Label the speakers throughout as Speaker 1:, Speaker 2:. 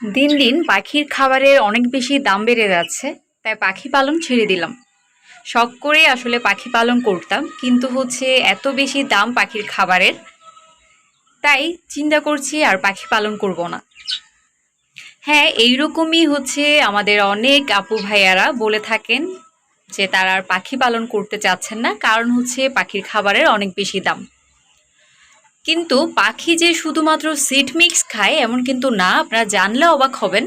Speaker 1: দিন দিন পাখির খাবারের অনেক বেশি দাম বেড়ে যাচ্ছে, তাই পাখি পালন ছেড়ে দিলাম। শখ করে আসলে পাখি পালন করতাম, কিন্তু হচ্ছে এত বেশি দাম পাখির খাবারের, তাই চিন্তা করছি আর পাখি পালন করব না। হ্যাঁ এইরকমই হচ্ছে আমাদের অনেক আপু ভাইয়ারা বলে থাকেন যে তারা আর পাখি পালন করতে চাচ্ছেন না, কারণ হচ্ছে পাখির খাবারের অনেক বেশি দাম। কিন্তু পাখি যে শুধুমাত্র সিড মিক্স খায় এমন কিন্তু না, আপনারা জানলে অবাক হবেন।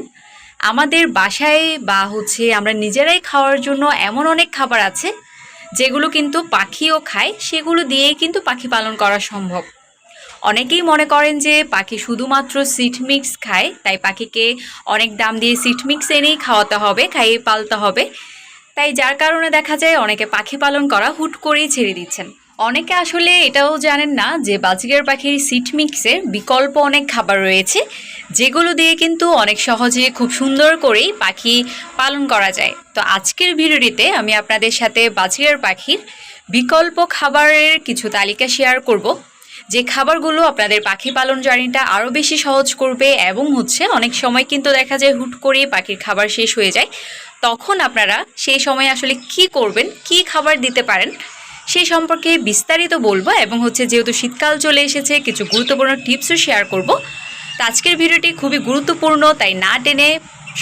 Speaker 1: আমাদের বাসায় বা হচ্ছে আমরা নিজেরাই খাওয়ার জন্য এমন অনেক খাবার আছে, যেগুলো কিন্তু পাখিও খায়, সেগুলো দিয়েই কিন্তু পাখি পালন করা সম্ভব। অনেকেই মনে করেন যে পাখি শুধুমাত্র সিট মিক্স খায়, তাই পাখিকে অনেক দাম দিয়ে সিট মিক্স এনেই খাওয়াতে হবে, খাইয়ে পালতে হবে। তাই যার কারণে দেখা যায় অনেকে পাখি পালন করা হুট করেই ছেড়ে দিচ্ছেন। অনেকে আসলে এটাও জানেন না যে বাজিগার পাখির সিট মিক্সের বিকল্প অনেক খাবার রয়েছে, যেগুলো দিয়ে কিন্তু অনেক সহজে খুব সুন্দর করেই পাখি পালন করা যায়। তো আজকের ভিডিওটিতে আমি আপনাদের সাথে বাজিগার পাখির বিকল্প খাবারের কিছু তালিকা শেয়ার করব, যে খাবারগুলো আপনাদের পাখি পালন জার্নিটা আরও বেশি সহজ করবে এবং হচ্ছে অনেক সময় কিন্তু দেখা যায় হুট করে পাখির খাবার শেষ হয়ে যায়। তখন আপনারা সেই সময় আসলে কি করবেন, কি খাবার দিতে পারেন সেই সম্পর্কে বিস্তারিত বলব এবং হচ্ছে যেহেতু শীতকাল চলে এসেছে, কিছু গুরুত্বপূর্ণ টিপসও শেয়ার করব। তো আজকের ভিডিওটি খুবই গুরুত্বপূর্ণ, তাই না টেনে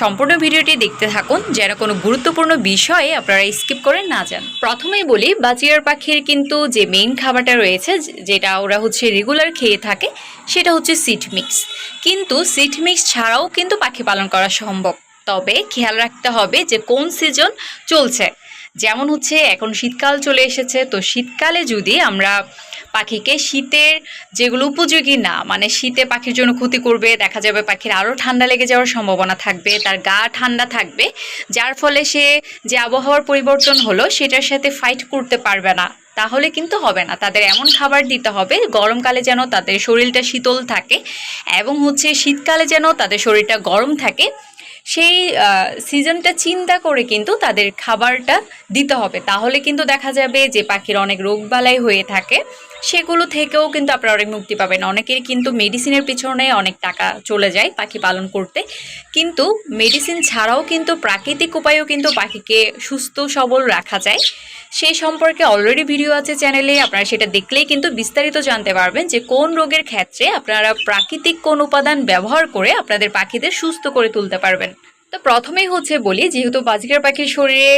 Speaker 1: সম্পূর্ণ ভিডিওটি দেখতে থাকুন। যেন কোনো গুরুত্বপূর্ণ বিষয়ে আপনারা স্কিপ করে না যান। প্রথমেই বলি, বাজিয়ার পাখির কিন্তু যে মেইন খাবারটা রয়েছে যেটা ওরা হচ্ছে রেগুলার খেয়ে থাকে, সেটা হচ্ছে সিট মিক্স কিন্তু সিট মিক্স ছাড়াও কিন্তু পাখি পালন করা সম্ভব। তবে খেয়াল রাখতে হবে যে কোন সিজন চলছে। যেমন হচ্ছে এখন শীতকাল চলে এসেছে, তো শীতকালে যদি আমরা পাখিকে শীতের যেগুলো উপযোগী না মানে শীতে পাখির জন্য ক্ষতি করবে, দেখা যাবে পাখির আরও ঠান্ডা লেগে যাওয়ার সম্ভাবনা থাকবে, তার গা ঠান্ডা থাকবে, যার ফলে সে যে আবহাওয়ার পরিবর্তন হলো সেটার সাথে ফাইট করতে পারবে না। তাহলে কিন্তু হবে না, তাদের এমন খাবার দিতে হবে, গরমকালে যেন তাদের শরীরটা শীতল থাকে এবং হচ্ছে শীতকালে যেন তাদের শরীরটা গরম থাকে সেই সিজনটা চিন্তা করে কিন্তু তাদের খাবারটা দিতে হবে। তাহলে কিন্তু দেখা যাবে যে পাখির অনেক রোগবালাই হয়ে থাকে। সেগুলো থেকেও কিন্তু আপনারা অনেক মুক্তি পাবেন। অনেকের কিন্তু মেডিসিনের পিছনে অনেক টাকা চলে যায় পাখি পালন করতে। কিন্তু মেডিসিন ছাড়াও কিন্তু প্রাকৃতিক উপায়েও কিন্তু পাখিকে সুস্থ, সবল রাখা যায়। সেই সম্পর্কে অলরেডি ভিডিও আছে চ্যানেলে আপনারা সেটা দেখলেই কিন্তু বিস্তারিত জানতে পারবেন যে কোন রোগের ক্ষেত্রে আপনারা প্রাকৃতিক কোন উপাদান ব্যবহার করে আপনাদের পাখিদের সুস্থ করে তুলতে পারবেন। তো প্রথমেই হচ্ছে বলি, যেহেতু বাজিকার পাখির শরীরে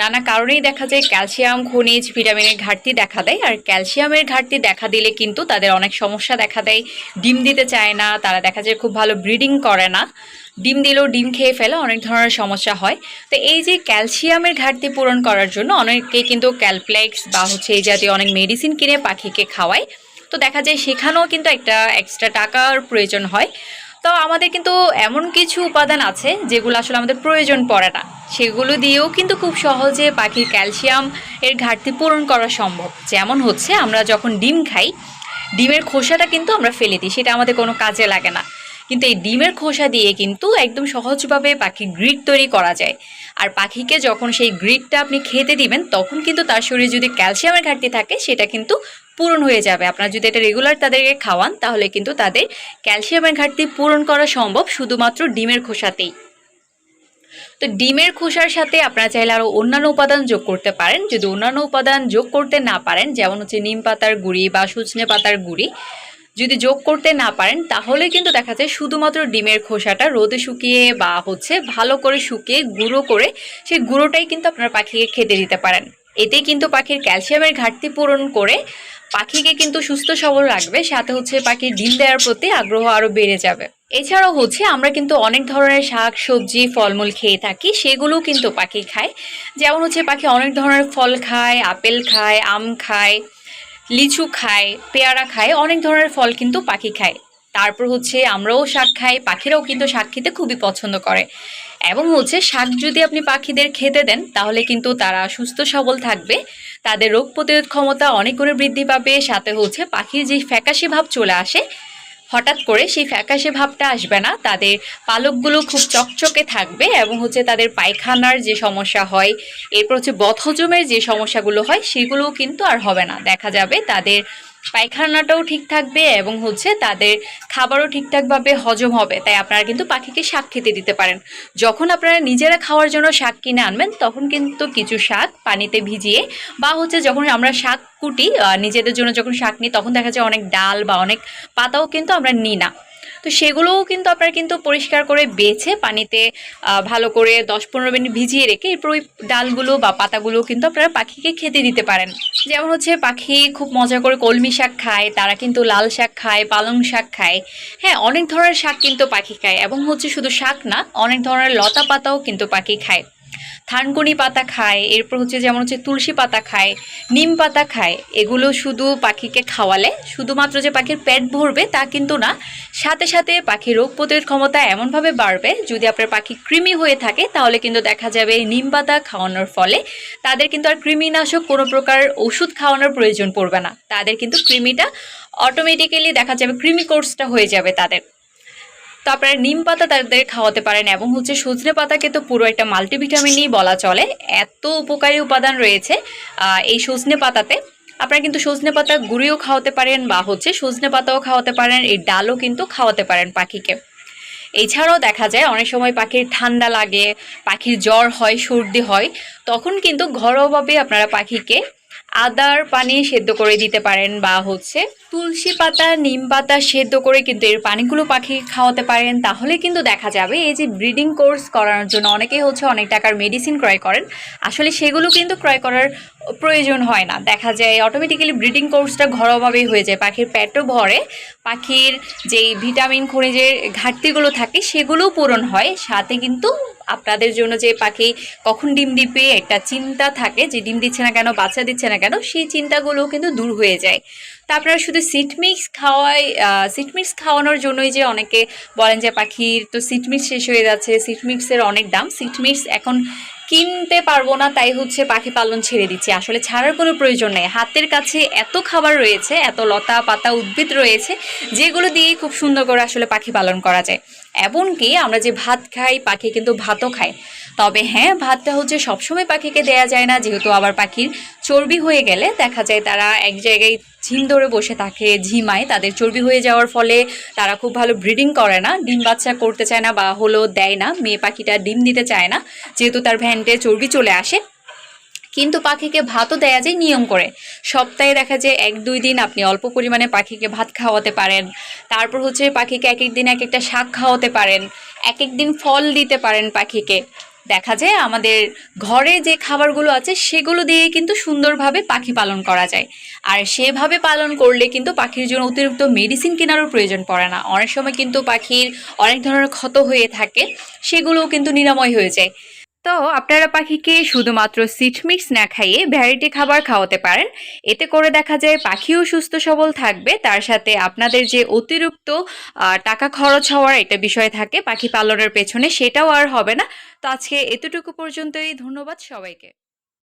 Speaker 1: নানা কারণেই দেখা যায় ক্যালসিয়াম, খনিজ, ভিটামিনের ঘাটতি দেখা দেয়। আর ক্যালসিয়ামের ঘাটতি দেখা দিলে কিন্তু তাদের অনেক সমস্যা দেখা দেয়। ডিম দিতে চায় না, তারা দেখা যায় খুব ভালো ব্রিডিং করে না। ডিম দিলেও ডিম খেয়ে ফেলে, অনেক ধরনের সমস্যা হয়। তো এই যে ক্যালসিয়ামের ঘাটতি পূরণ করার জন্য অনেকে কিন্তু ক্যালপ্লেক্স বা হচ্ছে এই জাতীয় অনেক মেডিসিন কিনে পাখিকে খাওয়ায়। তো দেখা যায় সেখানেও কিন্তু একটা এক্সট্রা টাকার প্রয়োজন হয়। তো আমাদের কিন্তু এমন কিছু উপাদান আছে যেগুলো আসলে আমাদের প্রয়োজন পড়ে না। সেগুলো দিয়েও কিন্তু খুব সহজে পাখির ক্যালসিয়াম এর ঘাটতি পূরণ করা সম্ভব। যেমন হচ্ছে আমরা যখন ডিম খাই, ডিমের খোসাটা কিন্তু আমরা ফেলে দিই, সেটা আমাদের কোনো কাজে লাগে না। কিন্তু এই ডিমের খোসা দিয়ে কিন্তু একদম সহজভাবে পাখির গ্রিড তৈরি করা যায়। আর পাখিকে যখন সেই গ্রিডটা আপনি খেতে দিবেন, তখন কিন্তু তার শরীরে যদি ক্যালসিয়ামের ঘাটতি থাকে, সেটা কিন্তু পূরণ হয়ে যাবে। আপনারা যদি এটা রেগুলার তাদেরকে খাওয়ান, তাহলে কিন্তু তাদের ক্যালসিয়ামের ঘাটতি পূরণ করা সম্ভব শুধুমাত্র ডিমের খোসাতেই। তো ডিমের খোসার সাথে আপনারা চাইলে আরও অন্যান্য উপাদান যোগ করতে পারেন। যদি অন্যান্য উপাদান যোগ করতে না পারেন, যেমন হচ্ছে নিম পাতার গুঁড়ি বা সজনে পাতার গুঁড়ি যদি যোগ করতে না পারেন, তাহলে কিন্তু দেখা যায় শুধুমাত্র ডিমের খোসাটা রোদে শুকিয়ে বা হচ্ছে ভালো করে শুকিয়ে গুঁড়ো করে সেই গুঁড়োটাই কিন্তু আপনার পাখিকে খেতে দিতে পারেন। এতে কিন্তু পাখির ক্যালসিয়ামের ঘাটতি পূরণ করে পাখিকে কিন্তু সুস্থ সবল রাখবে, সাথে হচ্ছে পাখির ডিম দেওয়ার প্রতি আগ্রহ আরও বেড়ে যাবে। এছাড়াও হচ্ছে আমরা কিন্তু অনেক ধরনের শাক, সবজি, ফলমূল খেয়ে থাকি, সেগুলোও কিন্তু পাখি খায়। যেমন হচ্ছে পাখি অনেক ধরনের ফল খায়, আপেল খায়, আম খায়। লিচু খায়, পেয়ারা খায়, অনেক ধরনের ফল কিন্তু পাখি খায়। তারপর হচ্ছে আমরাও শাক খাই, পাখিরাও কিন্তু শাক খেতে খুবই পছন্দ করে। এবং হচ্ছে শাক যদি আপনি পাখিদের খেতে দেন, তাহলে কিন্তু তারা সুস্থ সবল থাকবে, তাদের রোগ প্রতিরোধ ক্ষমতা অনেক গুণে বৃদ্ধি পাবে, সাথে হচ্ছে পাখির যে ফ্যাকাশি ভাব চলে আসে হঠাৎ করে সেই ফ্যাকাশে ভাবটা আসবে না। তাদের পালকগুলো খুব চকচকে থাকবে এবং হচ্ছে তাদের পায়খানার যে সমস্যা হয়, এরপর হচ্ছে বথজমের যে সমস্যাগুলো হয়, সেগুলোও কিন্তু আর হবে না। দেখা যাবে তাদের পায়খানাটাও ঠিক থাকবে এবং হচ্ছে তাদের খাবারও ঠিকঠাকভাবে হজম হবে। তাই আপনারা কিন্তু পাখিকে শাক খেতে দিতে পারেন। যখন আপনারা নিজেরা খাওয়ার জন্য শাক কিনে আনবেন, তখন কিন্তু কিছু শাক পানিতে ভিজিয়ে বা হচ্ছে যখন আমরা শাক কুটি নিজেদের জন্য যখন শাক নিই, তখন দেখা যায় অনেক ডাল বা অনেক পাতাও কিন্তু আমরা নিই না। তো সেগুলোও কিন্তু আপনারা কিন্তু পরিষ্কার করে বেছে পানিতে ভালো করে দশ পনেরো মিনিট ভিজিয়ে রেখে এরপর ওই ডালগুলো বা পাতাগুলো কিন্তু আপনারা পাখিকে খেতে দিতে পারেন। যেমন হচ্ছে পাখি খুব মজা করে কলমি শাক খায়, তারা কিন্তু লাল শাক খায়, পালং শাক খায়। হ্যাঁ অনেক ধরনের শাক কিন্তু পাখি খায় এবং হচ্ছে শুধু শাক না, অনেক ধরনের লতা পাতাও কিন্তু পাখি খায়। থানকুনি পাতা খায়, এরপর হচ্ছে যেমন হচ্ছে তুলসী পাতা খায়, নিম পাতা খায়, এগুলো শুধু পাখিকে খাওয়ালে, শুধুমাত্র যে পাখির পেট ভরবে তা কিন্তু না, সাথে সাথে পাখির রোগ প্রতিরোধ ক্ষমতা এমনভাবে বাড়বে, যদি আপনার পাখি কৃমি হয়ে থাকে, তাহলে কিন্তু দেখা যাবে নিম পাতা খাওয়ানোর ফলে তাদের কিন্তু আর কৃমিনাশক কোনো প্রকার ওষুধ খাওয়ানোর প্রয়োজন পড়বে না। তাদের কিন্তু কৃমিটা অটোমেটিক্যালি দেখা যাবে কৃমি কোর্সটা হয়ে যাবে তাদের। তো আপনারা নিম পাতা তাদের খাওয়াতে পারেন এবং হচ্ছে সজনে পাতাকে তো পুরো একটা মাল্টিভিটামিনই বলা চলে। এত উপকারী উপাদান রয়েছে এই সজনে পাতাতে। আপনারা কিন্তু সজনে পাতা গুঁড়িও খাওয়াতে পারেন বা হচ্ছে সজনে পাতাও খাওয়াতে পারেন এই ডালও কিন্তু খাওয়াতে পারেন পাখিকে। এছাড়াও দেখা যায় অনেক সময় পাখির ঠান্ডা লাগে, পাখির জ্বর হয়, সর্দি হয়, তখন কিন্তু ঘরোয়াভাবে আপনারা পাখিকে আদার পানি সেদ্ধ করে দিতে পারেন বা হচ্ছে তুলসী পাতা, নিম পাতা সেদ্ধ করে কিন্তু এর পানিগুলো পাখি খাওয়াতে পারেন। তাহলে কিন্তু দেখা যাবে এই যে ব্রিডিং কোর্স করানোর জন্য অনেকেই হচ্ছে অনেক টাকার মেডিসিন ক্রয় করেন। আসলে সেগুলো কিন্তু ক্রয় করার প্রয়োজন হয় না। দেখা যায় অটোমেটিক্যালি ব্রিডিং কোর্সটা ঘরোয়াভাবেই হয়ে যায়। পাখির পেটও ভরে। পাখির যেই ভিটামিন খনিজের ঘাটতিগুলো থাকে সেগুলোও পূরণ হয়। সাথে কিন্তু আপনাদের জন্য যে পাখি কখন ডিম দিবে, একটা চিন্তা থাকে যে ডিম দিচ্ছে না কেন, বাচ্চা দিচ্ছে না কেন, সেই চিন্তাগুলোও কিন্তু দূর হয়ে যায়। তা আপনারা শুধু সিট মিক্স খাওয়াই সিট খাওয়ানোর জন্যই যে অনেকে বলেন যে পাখির তো সিট মিক্স শেষ হয়ে যাচ্ছে সিটমিক্সের অনেক দাম, সিট মিক্স এখন কিনতে পারব না, তাই হচ্ছে পাখি পালন ছেড়ে দিচ্ছি। আসলে ছাড়ার কোনো প্রয়োজন নেই। হাতের কাছে এত খাবার রয়েছে, এত লতা পাতা উদ্ভিদ রয়েছে, যেগুলো দিয়ে খুব সুন্দর করে আসলে পাখি পালন করা যায়। এমনকি আমরা যে ভাত খাই, পাখি কিন্তু ভাতও খায়। তবে হ্যাঁ ভাতটা হচ্ছে সবসময় পাখিকে দেয়া যায় না। যেহেতু আবার পাখির চর্বি হয়ে গেলে দেখা যায় তারা এক জায়গায় ঝিম ধরে বসে থাকে, ঝিমায়। তাদের চর্বি হয়ে যাওয়ার ফলে তারা খুব ভালো ব্রিডিং করে না, ডিম বাচ্চা করতে চায় না বা হলো দেয় না। মেয়ে পাখিটা ডিম দিতে চায় না। যেহেতু তার ভ্যান্টে চর্বি চলে আসে কিন্তু পাখিকে ভাতও দেয়া যায় নিয়ম করে। সপ্তাহে দেখা যায় এক, দুই দিন আপনি অল্প পরিমাণে পাখিকে ভাত খাওয়াতে পারেন। তারপর হচ্ছে পাখিকে এক এক দিন এক একটা শাক খাওয়াতে পারেন। এক এক দিন ফল দিতে পারেন পাখিকে। দেখা যায় আমাদের ঘরে যে খাবারগুলো আছে সেগুলো দিয়ে কিন্তু সুন্দরভাবে পাখি পালন করা যায়। আর সেভাবে পালন করলে কিন্তু পাখির জন্য অতিরিক্ত মেডিসিন কেনারও প্রয়োজন পড়ে না। অনেক সময় কিন্তু পাখির অনেক ধরনের ক্ষত হয়ে থাকে, সেগুলোও কিন্তু নিরাময় হয়ে যায়। তো আপনারা পাখিকে শুধুমাত্র সিট মিক্স না খাইয়ে ভ্যারাইটি খাবার খাওয়াতে পারেন। এতে করে দেখা যায় পাখিও সুস্থ সবল থাকবে। তার সাথে আপনাদের যে অতিরিক্ত টাকা খরচ হওয়ার একটা বিষয় থাকে পাখি পালনের পেছনে, সেটাও আর হবে না। তো আজকে এতটুকু পর্যন্তই। ধন্যবাদ সবাইকে।